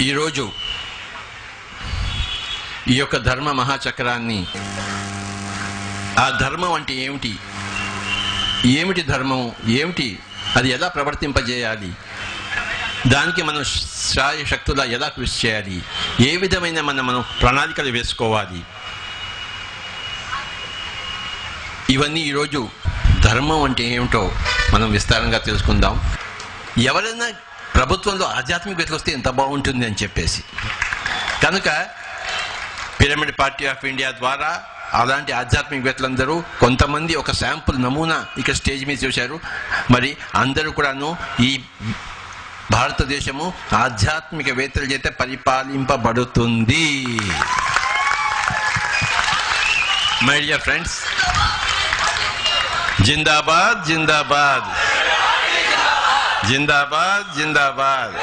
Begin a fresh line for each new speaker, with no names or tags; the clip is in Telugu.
ఈరోజు ఈ యొక్క ధర్మ మహాచక్రాన్ని ఆ ధర్మం అంటే ఏమిటి? ఏమిటి ధర్మం? ఏమిటి? అది ఎలా ప్రవర్తింపజేయాలి? దానికి మనం శ్రాయ శక్తులా ఎలా కృషి చేయాలి? ఏ విధమైన మనం మనం ప్రణాళికలు వేసుకోవాలి? ఇవన్నీ ఈరోజు ధర్మం అంటే ఏమిటో మనం విస్తారంగా తెలుసుకుందాం. ఎవరైనా ప్రభుత్వంలో ఆధ్యాత్మికతలు వస్తే ఎంత బాగుంటుంది అని చెప్పేసి. కనుక పిరమిడ్ పార్టీ ఆఫ్ ఇండియా ద్వారా అలాంటి ఆధ్యాత్మికవేత్తలందరూ కొంతమంది ఒక శాంపుల్ నమూనా ఇక్కడ స్టేజ్ మీద చూశారు. మరి అందరూ కూడాను ఈ భారతదేశము ఆధ్యాత్మికవేత్తల చేత పరిపాలింపబడుతుంది. మై డియర్ ఫ్రెండ్స్ జిందాబాద్ జిందాబాద్. జిందాబాద్ జిందాబాద్